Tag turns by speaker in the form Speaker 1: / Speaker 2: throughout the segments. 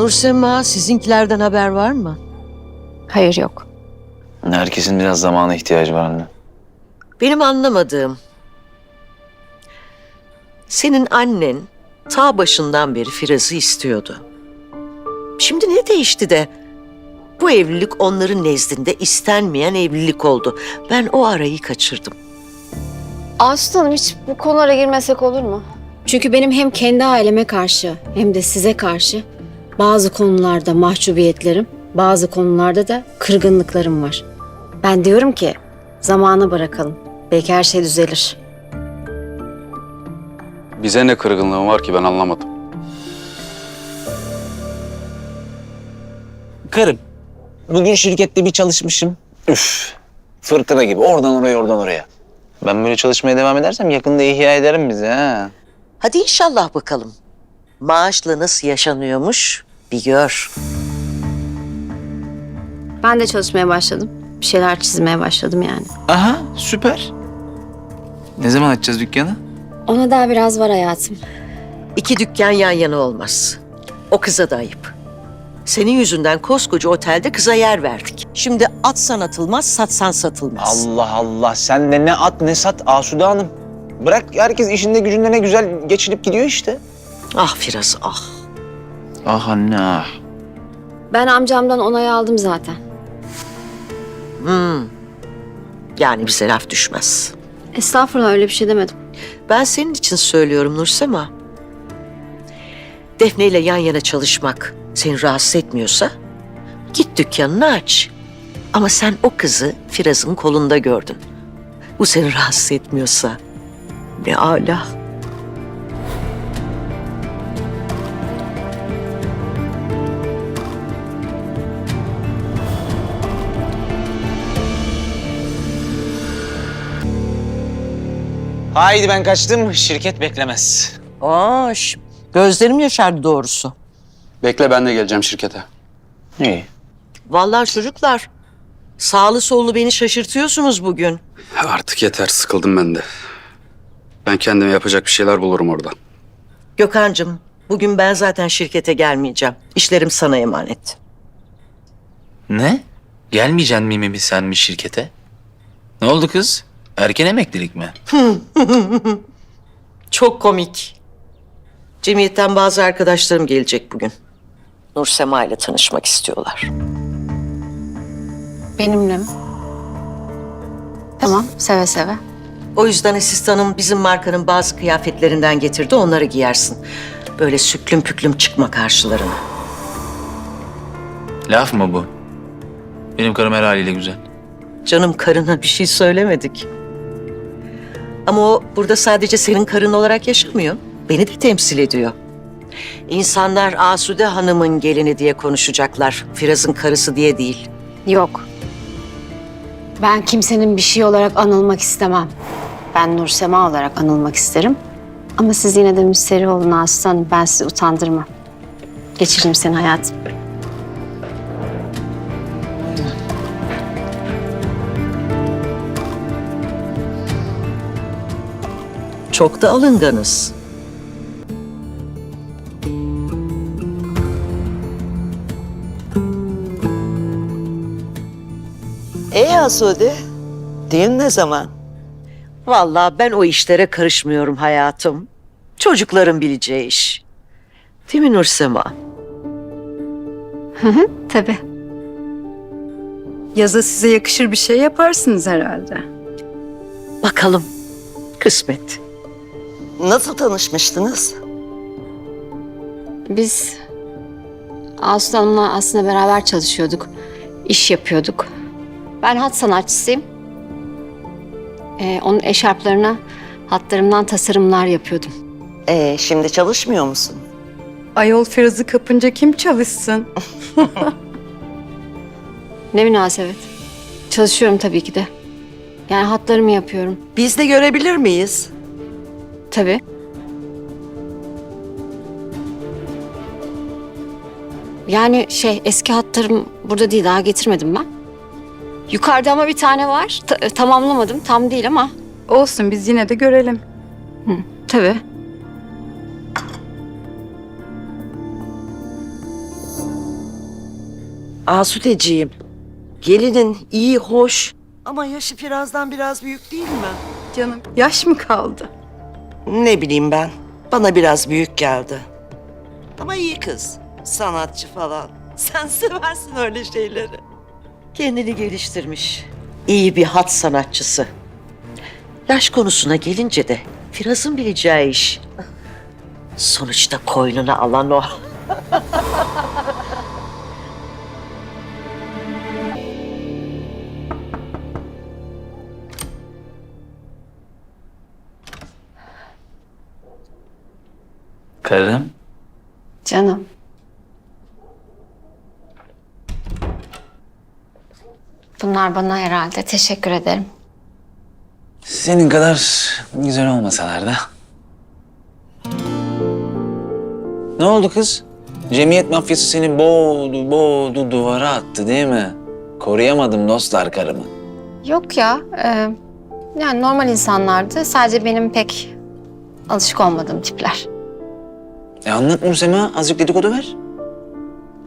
Speaker 1: Nursema sizinkilerden haber var mı?
Speaker 2: Hayır yok.
Speaker 3: Herkesin biraz zamana ihtiyacı var anne.
Speaker 1: Benim anlamadığım. Senin annen ta başından beri Firaz'ı istiyordu. Şimdi ne değişti de bu evlilik onların nezdinde istenmeyen evlilik oldu. Ben o arayı kaçırdım.
Speaker 2: Aslı Hanım hiç bu konulara girmesek olur mu?
Speaker 4: Çünkü benim hem kendi aileme karşı hem de size karşı bazı konularda mahcubiyetlerim, bazı konularda da kırgınlıklarım var. Ben diyorum ki zamana bırakalım. Belki her şey düzelir.
Speaker 5: Bize ne kırgınlığın var ki ben anlamadım.
Speaker 3: Karım, bugün şirkette bir çalışmışım. Üf, fırtına gibi oradan oraya oradan oraya. Ben böyle çalışmaya devam edersem yakında ihya ederim bizi ha.
Speaker 1: Hadi inşallah bakalım. Maaşla nasıl yaşanıyormuş bir gör.
Speaker 4: Ben de çalışmaya başladım. Bir şeyler çizmeye başladım yani.
Speaker 3: Aha, süper. Ne zaman açacağız dükkanı?
Speaker 4: Ona daha biraz var hayatım.
Speaker 1: İki dükkan yan yana olmaz. O kıza da ayıp. Senin yüzünden koskoca otelde kıza yer verdik. Şimdi atsan atılmaz, satsan satılmaz.
Speaker 3: Allah Allah, sen de ne at ne sat Asude Hanım. Bırak herkes işinde gücünde ne güzel geçinip gidiyor işte.
Speaker 1: Ah Firaz ah.
Speaker 3: Ah anne ah.
Speaker 4: Ben amcamdan onay aldım zaten.
Speaker 1: Hmm. Yani bize laf düşmez.
Speaker 4: Estağfurullah öyle bir şey demedim.
Speaker 1: Ben senin için söylüyorum Nursema. Defne ile yan yana çalışmak seni rahatsız etmiyorsa git dükkanını aç. Ama sen o kızı Firaz'ın kolunda gördün. Bu seni rahatsız etmiyorsa ne ala.
Speaker 3: Haydi ben kaçtım, şirket beklemez.
Speaker 1: Aa, gözlerim yaşardı doğrusu.
Speaker 5: Bekle ben de geleceğim şirkete.
Speaker 3: İyi.
Speaker 1: Vallahi çocuklar sağlı sollu beni şaşırtıyorsunuz bugün.
Speaker 5: Artık yeter sıkıldım ben de. Ben kendime yapacak bir şeyler bulurum orada.
Speaker 1: Gökhan'cığım bugün ben zaten şirkete gelmeyeceğim. İşlerim sana emanet.
Speaker 6: Ne? Gelmeyeceksin mi mi sen mi şirkete? Ne oldu kız? Erken emeklilik mi?
Speaker 1: Çok komik. Cemiyetten bazı arkadaşlarım gelecek bugün. Nursema ile tanışmak istiyorlar.
Speaker 4: Benimle mi? Tamam seve seve.
Speaker 1: O yüzden asistanım bizim markanın bazı kıyafetlerinden getirdi. Onları giyersin. Böyle süklüm püklüm çıkma karşılarına.
Speaker 6: Laf mı bu? Benim karım her haliyle güzel.
Speaker 1: Canım karına bir şey söylemedik. Ama o burada sadece senin karın olarak yaşamıyor. Beni de temsil ediyor. İnsanlar Asude Hanım'ın gelini diye konuşacaklar. Firaz'ın karısı diye değil.
Speaker 4: Yok. Ben kimsenin bir şey olarak anılmak istemem. Ben Nursema olarak anılmak isterim. Ama siz yine de müşteri olun Aslan. Ben sizi utandırmam. Geçireyim seni hayatım.
Speaker 1: Çok da alınganız.
Speaker 7: E Asude, düğün ne zaman?
Speaker 1: Vallahi ben o işlere karışmıyorum hayatım. Çocukların bileceği iş. Değil mi Nursema?
Speaker 4: Tabii.
Speaker 8: Yaza size yakışır bir şey yaparsınız herhalde.
Speaker 1: Bakalım. Kısmet.
Speaker 7: Nasıl tanışmıştınız?
Speaker 4: Biz Hanım'la aslında beraber çalışıyorduk. İş yapıyorduk. Ben hat sanatçısıyım. Ee, onun eşarplarına hatlarımdan tasarımlar yapıyordum.
Speaker 7: E şimdi çalışmıyor musun?
Speaker 8: Ayol Firaz'ı kapınca kim çalışsın?
Speaker 4: Ne münasebet. Çalışıyorum tabii ki de. Yani hatlarımı yapıyorum.
Speaker 7: Biz de görebilir miyiz?
Speaker 4: Tabii. Yani şey eski hatlarım burada değil daha getirmedim ben. Yukarıda ama bir tane var. Ta- tamamlamadım tam değil ama
Speaker 8: Olsun biz yine de görelim.
Speaker 4: tabii.
Speaker 7: Asudeciğim, gelinin iyi, hoş ama yaşı Firaz'dan biraz büyük değil mi?
Speaker 8: Canım yaş mı kaldı?
Speaker 7: Ne bileyim ben, bana biraz büyük geldi. Ama iyi kız, sanatçı falan. Sen seversin öyle şeyleri.
Speaker 1: Kendini geliştirmiş. İyi bir hat sanatçısı. Yaş konusuna gelince de Firaz'ın bileceği iş. Sonuçta koynuna alan o.
Speaker 6: Karım.
Speaker 4: Canım. Bunlar bana herhalde. Teşekkür ederim.
Speaker 3: Senin kadar güzel olmasalar da. Ne oldu kız? Cemiyet mafyası seni boğdu boğdu duvara attı değil mi? Koruyamadım dostlar karımı.
Speaker 4: Yok ya. e, yani normal insanlardı. Sadece benim pek alışık olmadığım tipler.
Speaker 3: E anlat Nursema azıcık dedikodu ver.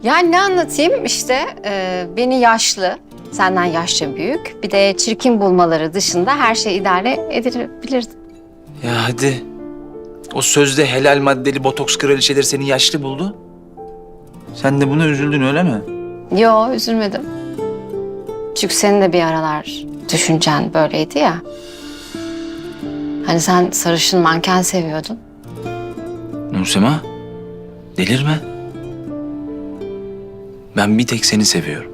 Speaker 4: Yani ne anlatayım işte e, beni yaşlı, senden yaşça büyük. Bir de çirkin bulmaları dışında her şey idare edilebilirdi.
Speaker 6: Ya hadi. O sözde helal maddeli botoks kraliçeleri seni yaşlı buldu. Sen de buna üzüldün öyle mi?
Speaker 4: Yo üzülmedim. Çünkü senin de bir aralar düşüncen böyleydi ya. Hani sen sarışın manken seviyordun.
Speaker 6: Nursema, delirme. Ben bir tek seni seviyorum.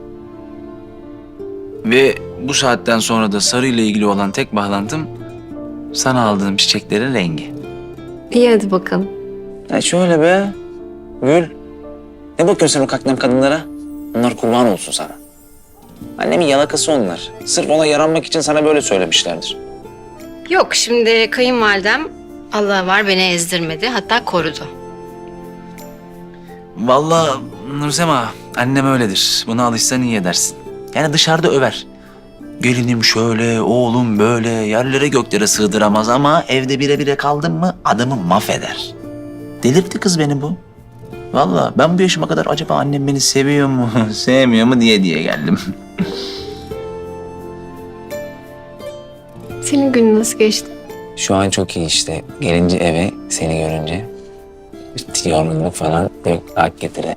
Speaker 6: Ve bu saatten sonra da sarı ile ilgili olan tek bağlantım sana aldığım çiçeklerin rengi.
Speaker 4: İyi hadi bakalım.
Speaker 3: Ya şöyle be. Gül. Ne bakıyorsun sen o kaknem kadınlara? Onlar kurban olsun sana. Annemin yalakası onlar. Sırf ona yaranmak için sana böyle söylemişlerdir.
Speaker 4: Yok şimdi kayınvalidem Allah var beni ezdirmedi hatta korudu.
Speaker 6: Vallahi Nursema, annem öyledir. Buna alışsan iyi edersin. Yani dışarıda över. Gelinim şöyle, oğlum böyle, yerlere göklere sığdıramaz ama evde bire bire kaldın mı adamı mahveder. Delirtti kız beni bu. Vallahi ben bu yaşıma kadar acaba annem beni seviyor mu, sevmiyor mu diye diye geldim.
Speaker 4: Senin günün nasıl geçti?
Speaker 3: Şu an çok iyi işte. Gelince eve seni görünce yorgunluk falan yok hak getire.